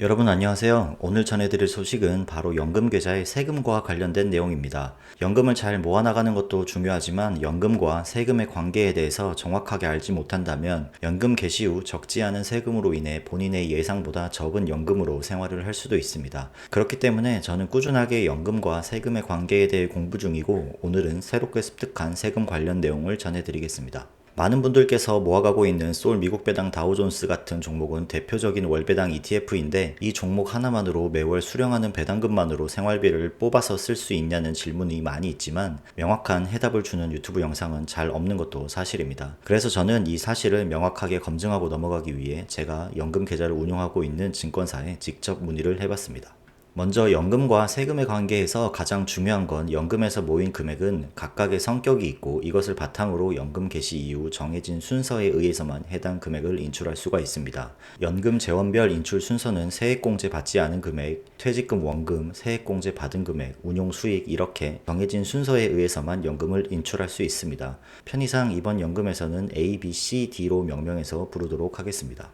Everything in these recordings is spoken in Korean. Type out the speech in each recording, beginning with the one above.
여러분 안녕하세요. 오늘 전해드릴 소식은 바로 연금 계좌의 세금과 관련된 내용입니다. 연금을 잘 모아나가는 것도 중요하지만 연금과 세금의 관계에 대해서 정확하게 알지 못한다면 연금 개시 후 적지 않은 세금으로 인해 본인의 예상보다 적은 연금으로 생활을 할 수도 있습니다. 그렇기 때문에 저는 꾸준하게 연금과 세금의 관계에 대해 공부 중이고 오늘은 새롭게 습득한 세금 관련 내용을 전해드리겠습니다. 많은 분들께서 모아가고 있는 솔 미국 배당 다우존스 같은 종목은 대표적인 월배당 ETF인데 이 종목 하나만으로 매월 수령하는 배당금만으로 생활비를 뽑아서 쓸 수 있냐는 질문이 많이 있지만 명확한 해답을 주는 유튜브 영상은 잘 없는 것도 사실입니다. 그래서 저는 이 사실을 명확하게 검증하고 넘어가기 위해 제가 연금 계좌를 운영하고 있는 증권사에 직접 문의를 해봤습니다. 먼저 연금과 세금의 관계에서 가장 중요한 건 연금에서 모인 금액은 각각의 성격이 있고 이것을 바탕으로 연금 개시 이후 정해진 순서에 의해서만 해당 금액을 인출할 수가 있습니다. 연금 재원별 인출 순서는 세액공제 받지 않은 금액, 퇴직금 원금, 세액공제 받은 금액, 운용 수익 이렇게 정해진 순서에 의해서만 연금을 인출할 수 있습니다. 편의상 이번 연금에서는 A, B, C, D로 명명해서 부르도록 하겠습니다.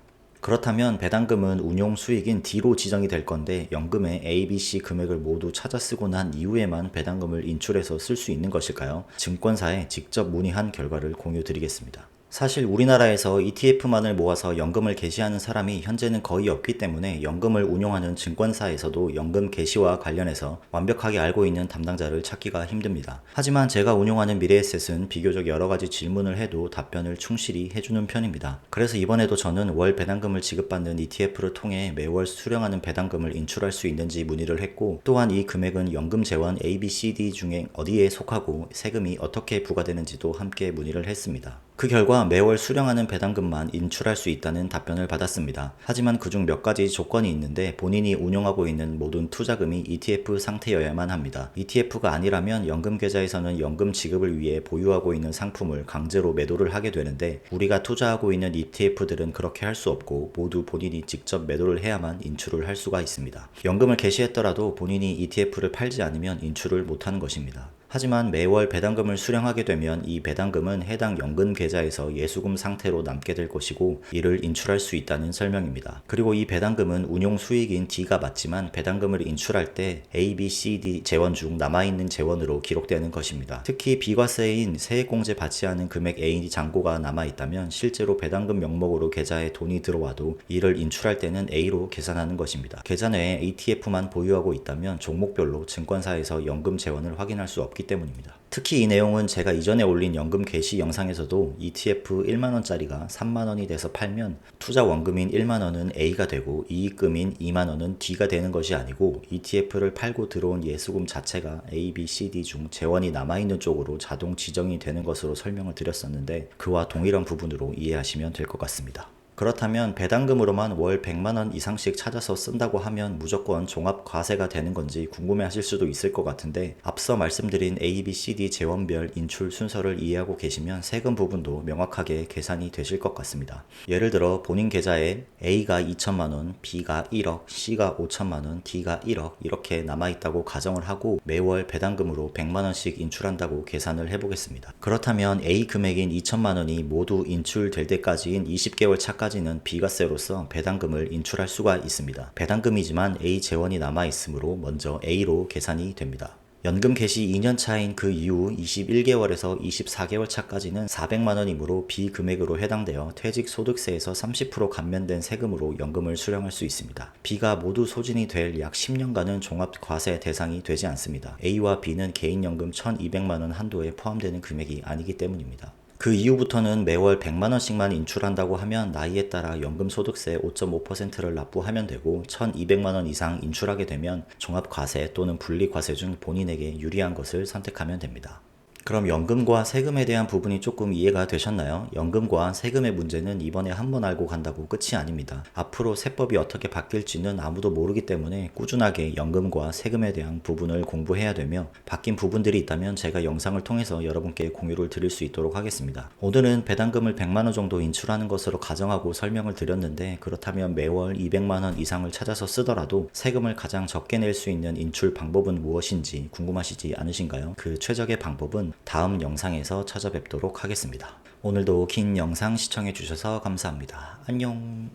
그렇다면 배당금은 운용 수익인 D로 지정이 될 건데 연금의 A, B, C 금액을 모두 찾아 쓰고 난 이후에만 배당금을 인출해서 쓸 수 있는 것일까요? 증권사에 직접 문의한 결과를 공유 드리겠습니다. 사실 우리나라에서 ETF만을 모아서 연금을 개시하는 사람이 현재는 거의 없기 때문에 연금을 운용하는 증권사에서도 연금 개시와 관련해서 완벽하게 알고 있는 담당자를 찾기가 힘듭니다. 하지만 제가 운용하는 미래에셋은 비교적 여러 가지 질문을 해도 답변을 충실히 해주는 편입니다. 그래서 이번에도 저는 월 배당금을 지급받는 ETF를 통해 매월 수령하는 배당금을 인출할 수 있는지 문의를 했고 또한 이 금액은 연금 재원 A, B, C, D 중에 어디에 속하고 세금이 어떻게 부과되는지도 함께 문의를 했습니다. 그 결과 매월 수령하는 배당금만 인출할 수 있다는 답변을 받았습니다. 하지만 그중 몇 가지 조건이 있는데 본인이 운용하고 있는 모든 투자금이 ETF 상태여야만 합니다. ETF가 아니라면 연금 계좌에서는 연금 지급을 위해 보유하고 있는 상품을 강제로 매도를 하게 되는데 우리가 투자하고 있는 ETF들은 그렇게 할 수 없고 모두 본인이 직접 매도를 해야만 인출을 할 수가 있습니다. 연금을 개시했더라도 본인이 ETF를 팔지 않으면 인출을 못하는 것입니다. 하지만 매월 배당금을 수령하게 되면 이 배당금은 해당 연금 계좌에서 예수금 상태로 남게 될 것이고 이를 인출할 수 있다는 설명입니다. 그리고 이 배당금은 운용 수익인 D가 맞지만 배당금을 인출할 때 A, B, C, D 재원 중 남아있는 재원으로 기록되는 것입니다. 특히 비과세인 세액공제 받지 않은 금액 A 잔고가 남아있다면 실제로 배당금 명목으로 계좌에 돈이 들어와도 이를 인출할 때는 A로 계산하는 것입니다. 계좌 내에 ETF만 보유하고 있다면 종목별로 증권사에서 연금 재원을 확인할 수 없기 때문입니다. 특히 이 내용은 제가 이전에 올린 연금 개시 영상에서도 ETF 1만원짜리가 3만원이 돼서 팔면 투자 원금인 1만원은 A가 되고 이익금인 2만원은 D가 되는 것이 아니고 ETF를 팔고 들어온 예수금 자체가 A, B, C, D 중 재원이 남아있는 쪽으로 자동 지정이 되는 것으로 설명을 드렸었는데 그와 동일한 부분으로 이해하시면 될 것 같습니다. 그렇다면 배당금으로만 월 100만원 이상씩 찾아서 쓴다고 하면 무조건 종합 과세가 되는 건지 궁금해 하실 수도 있을 것 같은데 앞서 말씀드린 A, B, C, D 재원별 인출 순서를 이해하고 계시면 세금 부분도 명확하게 계산이 되실 것 같습니다. 예를 들어 본인 계좌에 A가 2천만원, B가 1억, C가 5천만원, D가 1억 이렇게 남아있다고 가정을 하고 매월 배당금으로 100만원씩 인출한다고 계산을 해보겠습니다. 그렇다면 A 금액인 2천만원이 모두 인출될 때까지인 20개월 차까지 까지는 비과세로서 배당금을 인출할 수가 있습니다. 배당금이지만 A 재원이 남아 있으므로 먼저 A로 계산이 됩니다. 연금 개시 2년 차인 그 이후 21개월에서 24개월 차까지는 400만 원이므로 비금액으로 해당되어 퇴직 소득세에서 30% 감면된 세금으로 연금을 수령할 수 있습니다. B가 모두 소진이 될 약 10년간은 종합 과세 대상이 되지 않습니다. A와 B는 개인연금 1200만 원 한도에 포함되는 금액이 아니기 때문입니다. 그 이후부터는 매월 100만 원씩만 인출한다고 하면 나이에 따라 연금 소득세 5.5%를 납부하면 되고 1200만 원 이상 인출하게 되면 종합과세 또는 분리과세 중 본인에게 유리한 것을 선택하면 됩니다. 그럼 연금과 세금에 대한 부분이 조금 이해가 되셨나요? 연금과 세금의 문제는 이번에 한 번 알고 간다고 끝이 아닙니다. 앞으로 세법이 어떻게 바뀔지는 아무도 모르기 때문에 꾸준하게 연금과 세금에 대한 부분을 공부해야 되며 바뀐 부분들이 있다면 제가 영상을 통해서 여러분께 공유를 드릴 수 있도록 하겠습니다. 오늘은 배당금을 100만원 정도 인출하는 것으로 가정하고 설명을 드렸는데 그렇다면 매월 200만원 이상을 찾아서 쓰더라도 세금을 가장 적게 낼 수 있는 인출 방법은 무엇인지 궁금하시지 않으신가요? 그 최적의 방법은 다음 영상에서 찾아뵙도록 하겠습니다. 오늘도 긴 영상 시청해 주셔서 감사합니다. 안녕.